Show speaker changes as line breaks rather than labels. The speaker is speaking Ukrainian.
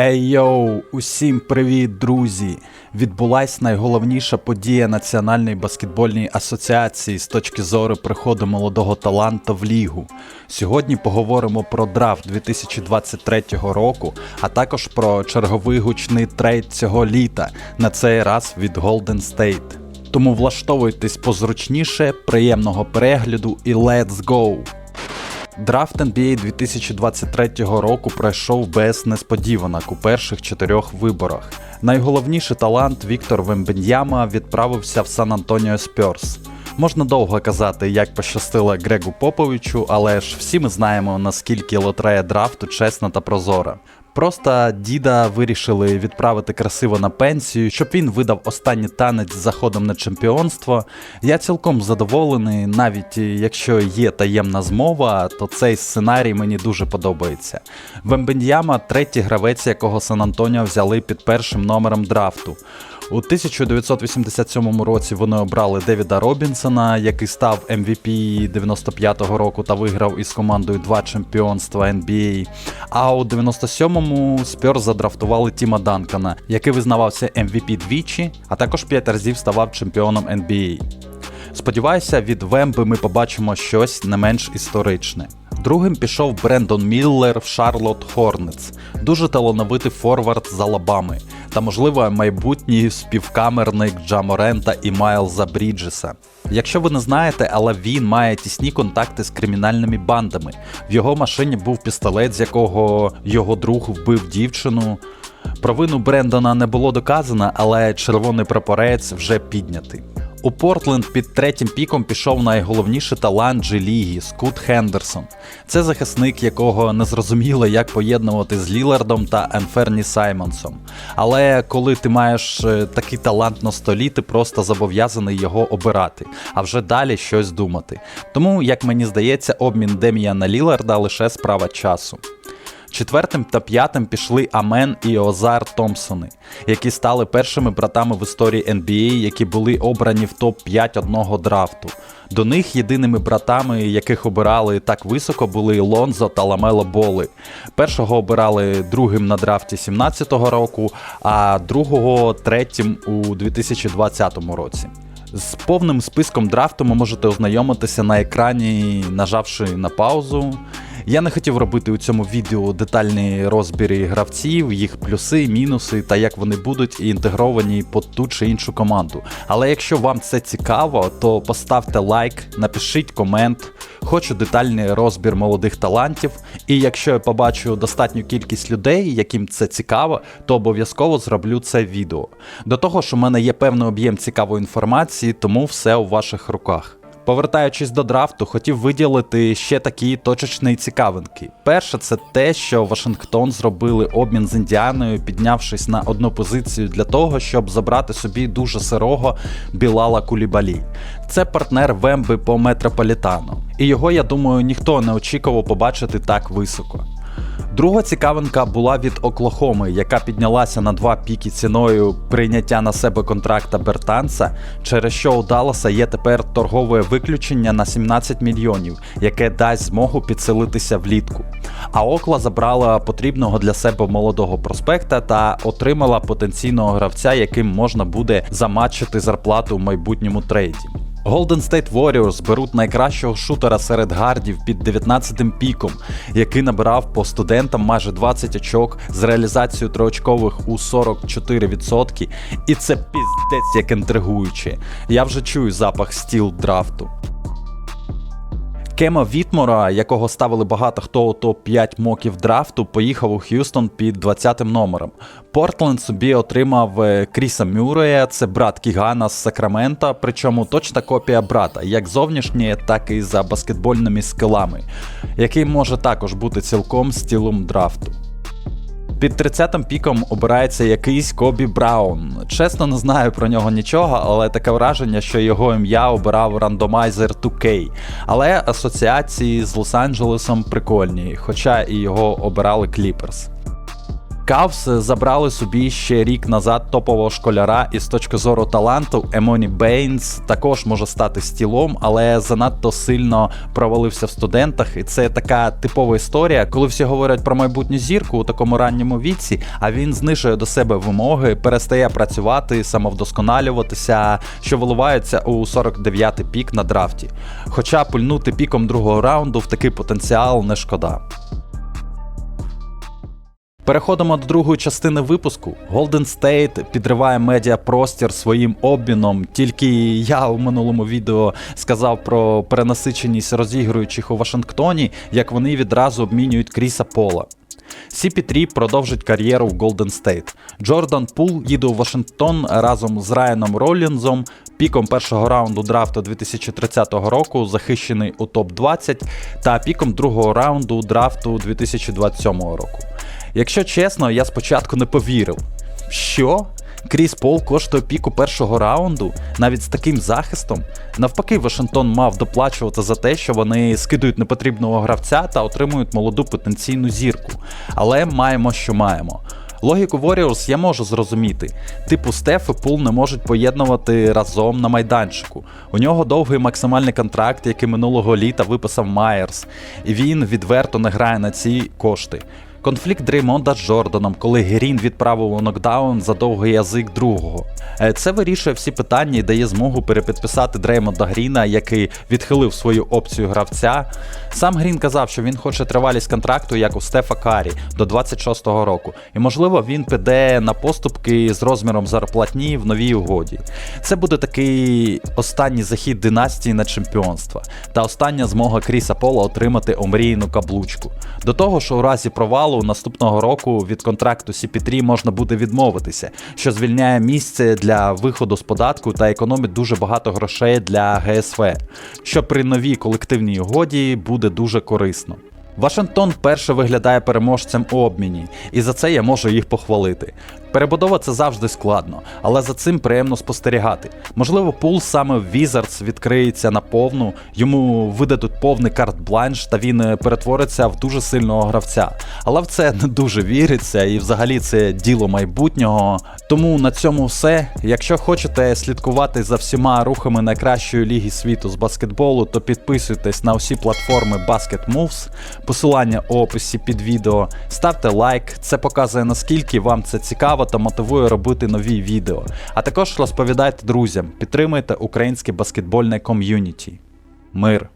Ей усім привіт, друзі! Відбулась найголовніша подія Національної баскетбольної асоціації з точки зору приходу молодого таланта в лігу. Сьогодні поговоримо про драфт 2023 року, а також про черговий гучний трейд цього літа, на цей раз від Golden State. Тому влаштовуйтесь позручніше, приємного перегляду і let's go! Драфт NBA 2023 року пройшов без несподіванок у перших чотирьох виборах. Найголовніший талант Віктор Вембеньяма відправився в Сан Антоніо Спьорс. Можна довго казати, як пощастило Грегу Поповичу, але ж всі ми знаємо, наскільки лотерея драфту чесна та прозора. Просто діда вирішили відправити красиво на пенсію, щоб він видав останній танець з заходом на чемпіонство. Я цілком задоволений, навіть якщо є таємна змова, то цей сценарій мені дуже подобається. Вембеньяма третій гравець, якого Сан Антоніо взяли під першим номером драфту. У 1987 році вони обрали Девіда Робінсона, який став MVP 95-го року та виграв із командою два чемпіонства NBA. А у 97-му Спьорс задрафтували Тіма Данкана, який визнавався MVP двічі, а також п'ять разів ставав чемпіоном NBA. Сподіваюся, від Вемби ми побачимо щось не менш історичне. Другим пішов Брендон Міллер в Шарлот Хорнетс, дуже талановитий форвард з Алабами, та, можливо, майбутній співкамерник Джаморента і Майлза Бріджеса. Якщо ви не знаєте, але він має тісні контакти з кримінальними бандами. В його машині був пістолет, з якого його друг вбив дівчину. Провину Брендона не було доказано, але червоний прапорець вже піднятий. У Портленд під третім піком пішов найголовніший талант Джі Лігі Скут Хендерсон. Це захисник, якого не зрозуміло, як поєднувати з Лілардом та Енферні Саймонсом. Але коли ти маєш е, такий талант на столі, ти просто зобов'язаний його обирати, а вже далі щось думати. Тому, як мені здається, обмін Дем'яна Ліларда лише справа часу. Четвертим та п'ятим пішли Амен і Озар Томпсони, які стали першими братами в історії NBA, які були обрані в топ-5 одного драфту. До них єдиними братами, яких обирали так високо, були Лонзо та Ламело Боли. Першого обирали другим на драфті 17-го року, а другого третім у 2020 році. З повним списком драфту ви можете ознайомитися на екрані, нажавши на паузу. Я не хотів робити у цьому відео детальні розбіри гравців, їх плюси, мінуси та як вони будуть інтегровані по ту чи іншу команду. Але якщо вам це цікаво, то поставте лайк, напишіть комент. Хочу детальний розбір молодих талантів. І якщо я побачу достатню кількість людей, яким це цікаво, то обов'язково зроблю це відео. До того ж, у мене є певний об'єм цікавої інформації, тому все у ваших руках. Повертаючись до драфту, хотів виділити ще такі точечні цікавинки. Перше, це те, що Вашингтон зробили обмін з Індіаною, піднявшись на одну позицію для того, щоб забрати собі дуже сирого Білала Кулібалі. Це партнер Вемби по метрополітану. І його, я думаю, ніхто не очікував побачити так високо. Друга цікавинка була від Оклахоми, яка піднялася на два піки ціною прийняття на себе контракта Бертанса, через що у Далласа є тепер торгове виключення на 17 мільйонів, яке дасть змогу підсилитися влітку. А Окла забрала потрібного для себе молодого проспекта та отримала потенційного гравця, яким можна буде заматчити зарплату в майбутньому трейді. Golden State Warriors беруть найкращого шутера серед гардів під 19-м піком, який набирав по студентам майже 20 очок з реалізацією триочкових у 44%. І це піздець як інтригуюче. Я вже чую запах стіл драфту. Кема Вітмора, якого ставили багато хто у топ-5 моків драфту, поїхав у Х'юстон під 20 номером. Портленд собі отримав е, Кріса Мюрея, це брат Кігана з Сакрамента, причому точна копія брата, як зовнішнє, так і за баскетбольними скилами, який може також бути цілком стілом драфту. Під 30-м піком обирається якийсь Кобі Браун. Чесно, не знаю про нього нічого, але таке враження, що його ім'я обирав рандомайзер 2K. Але асоціації з Лос-Анджелесом прикольні, хоча і його обирали Кліперс. Кавс забрали собі ще рік назад топового школяра, і з точки зору таланту Емоні Бейнс також може стати стілом, але занадто сильно провалився в студентах. І це така типова історія, коли всі говорять про майбутню зірку у такому ранньому віці, а він знижує до себе вимоги, перестає працювати, самовдосконалюватися, що виливається у 49-й пік на драфті. Хоча пульнути піком другого раунду в такий потенціал не шкода. Переходимо до другої частини випуску. Golden State підриває медіапростір своїм обміном. Тільки я у минулому відео сказав про перенасиченість розігруючих у Вашингтоні, як вони відразу обмінюють Кріса Пола. CP3 продовжить кар'єру в Golden State. Джордан Пул їде у Вашингтон разом з Райаном Ролінзом, піком першого раунду драфту 2030 року, захищений у топ-20, та піком другого раунду драфту 2027 року. Якщо чесно, я спочатку не повірив. Що? Кріс Пол коштує піку першого раунду, навіть з таким захистом. Навпаки, Вашингтон мав доплачувати за те, що вони скидують непотрібного гравця та отримують молоду потенційну зірку. Але маємо, що маємо. Логіку Warriors я можу зрозуміти. Типу Стеф і Пул не можуть поєднувати разом на майданчику. У нього довгий максимальний контракт, який минулого літа виписав Майерс, і він відверто не грає на ці кошти. Конфлікт Дреймонда з Джорданом, коли Грін відправив у нокдаун за довгий язик другого. Е, Це вирішує всі питання і дає змогу перепідписати Дреймонда Гріна, який відхилив свою опцію гравця. Сам Грін казав, що він хоче тривалість контракту, як у Стефа Карі, до 26-го року. І можливо він піде на поступки з розміром зарплатні в новій угоді. Це буде такий останній захід династії на чемпіонство та остання змога Кріса Пола отримати омріяну каблучку. До того ж, у разі провалу наступного року від контракту CP3 можна буде відмовитися, що звільняє місце для виходу з податку та економить дуже багато грошей для ГСВ, що при новій колективній угоді буде дуже корисно. Вашингтон вперше виглядає переможцем у обміні, і за це я можу їх похвалити. Перебудова це завжди складно, але за цим приємно спостерігати. Можливо, пул саме в Wizards відкриється на повну, йому видадуть повний карт-бланш, та він е, перетвориться в дуже сильного гравця. Але в це не дуже віриться, і взагалі це діло майбутнього. Тому на цьому все. Якщо хочете слідкувати за всіма рухами найкращої ліги світу з баскетболу, то підписуйтесь на усі платформи Basket Moves, посилання у описі під відео, ставте лайк, це показує наскільки вам це цікаво та мотивує робити нові відео. А також розповідайте друзям, підтримуйте українське баскетбольне ком'юніті. Мир!